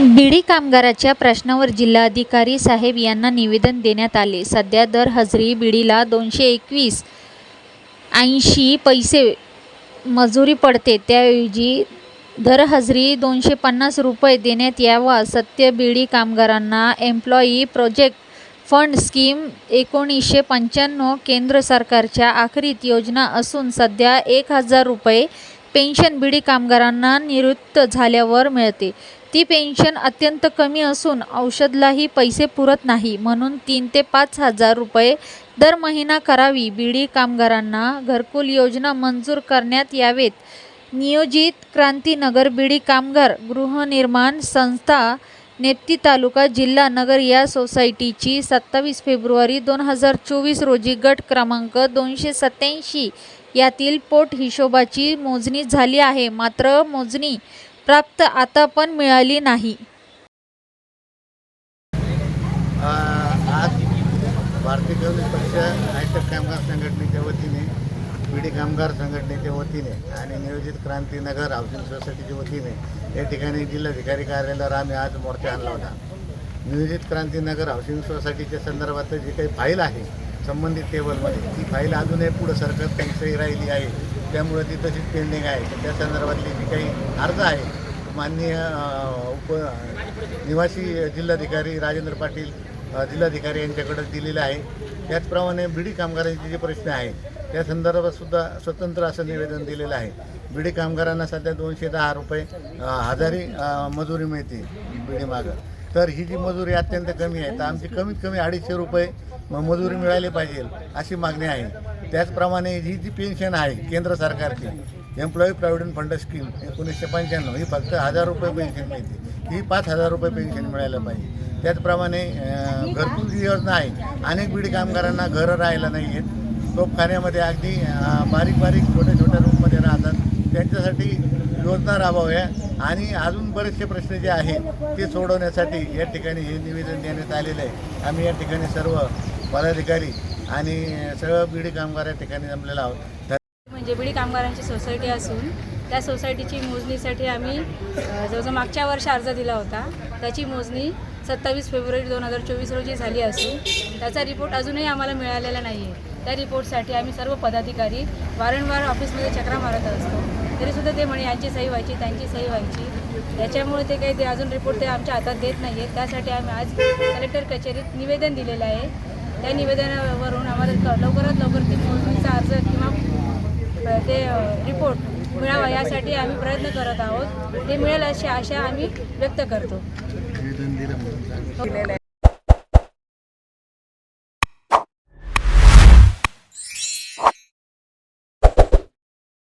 बीडी कामगाराच्या प्रश्नावर जिल्हाधिकारी साहेब यांना निवेदन देण्यात आले. सध्या दर हजरी बीडीला दोनशे एकवीस ऐंशी पैसे मजुरी पडते. त्याऐवजी दर हजरी दोनशे पन्नास रुपये देण्यात यावा सत्य बीडी कामगारांना एम्प्लॉई प्रोजेक्ट फंड स्कीम एकोणीसशे पंच्याण्णव केंद्र सरकारच्या आखरीत योजना असून सध्या एक हजार रुपये पेन्शन बीडी कामगारांना निवृत्त झाल्यावर मिळते. ती पेन्शन अत्यंत कमी असून औषधलाही पैसे पुरत नाही म्हणून तीन ते पाच हजार रुपये दर महिना करावी बीडी कामगारांना घरकुल योजना मंजूर करण्यात यावेत. नियोजित क्रांतीनगर बीडी कामगार गृहनिर्माण संस्था नेप्ती तालुका जिल्हा नगर या सोसायटीची सत्तावीस फेब्रुवारी दोन हजार चोवीस रोजी गट क्रमांक दोनशे सत्याऐंशी यातील पोट हिशोबाची मोजणी झाली आहे मात्र मोजणी प्राप्त आता पण मिळाली नाही. आज भारतीय कम्युनिस्ट पक्ष नायटक कामगार संघटनेच्या वतीने बीडी कामगार संघटनेच्या वतीने आणि नियोजित क्रांतीनगर हाऊसिंग सोसायटीच्या वतीने या ठिकाणी जिल्हाधिकारी कार्यालयावर आम्ही आज मोर्चा आणला होता. नियोजित क्रांतीनगर हाऊसिंग सोसायटीच्या संदर्भात जी काही फाईल आहे संबंधित टेबलमध्ये ती फाईल अजूनही पुढं सरकार त्यांची राहिली आहे. त्यामुळे ती तशीच पेंडिंग आहे. तर त्या संदर्भातली जी काही अर्ज आहे माननीय उप निवासी जिल्हाधिकारी राजेंद्र पाटील जिल्हाधिकारी यांच्याकडे दिलेलं आहे. त्याचप्रमाणे बिडी कामगारांचे जे प्रश्न आहेत त्या संदर्भात सुद्धा स्वतंत्र असं निवेदन दिलेलं आहे. बिडी कामगारांना सध्या दोनशे दहा रुपये हजारी मजुरी मिळते बिडी मागं. तर ही जी मजुरी अत्यंत कमी आहे तर आमची कमीत कमी अडीचशे रुपये मजुरी मिळाली पाहिजे अशी मागणी आहे. त्याचप्रमाणे ही जी पेन्शन आहे केंद्र सरकारची एम्प्लॉई प्रॉव्हिडंट फंड स्कीम एकोणीसशे पंच्याण्णव ही फक्त हजार रुपये पेन्शन मिळते. ही पाच हजार रुपये पेन्शन मिळायला पाहिजे. त्याचप्रमाणे घरकुल जी योजना आहे अनेक बीड कामगारांना घरं राहायला नाही आहेत तोपखान्यामध्ये अगदी बारीक बारीक छोट्या छोट्या रूममध्ये राहतात. त्यांच्यासाठी योजना राबवाव्या. आणि अजून बरेचसे प्रश्न जे आहेत ते सोडवण्यासाठी या ठिकाणी हे निवेदन देण्यात आलेलं आहे. आम्ही या ठिकाणी सर्व पदाधिकारी आणि सर्व बिडी कामगार या ठिकाणी जमलेला आहोत. म्हणजे बिडी कामगारांची सोसायटी असून त्या सोसायटीची मोजणीसाठी आम्ही जवळजवळ मागच्या वर्षी अर्ज दिला होता. त्याची मोजणी सत्तावीस फेब्रुवारी दोन हजार चोवीस रोजी झाली असून त्याचा रिपोर्ट अजूनही आम्हाला मिळालेला नाही आहे त्या रिपोर्टसाठी आम्ही सर्व पदाधिकारी वारंवार ऑफिसमध्ये चक्रा मारत असतो. तरीसुद्धा ते म्हणे यांची सही व्हायची त्यांची सही व्हायची. त्याच्यामुळे ते काही ते अजून रिपोर्ट ते आमच्या हातात देत नाही आहेत त्यासाठी आम्ही आज कलेक्टर कचेरीत निवेदन दिलेलं आहे त्या निवेदनावरून आम्हाला लवकरात लवकर ती मोजणीचा अर्ज किंवा ते रिपोर्ट मिळावा यासाठी आम्ही प्रयत्न करत आहोत. ते मिळेल अशी आशा आम्ही व्यक्त करतो.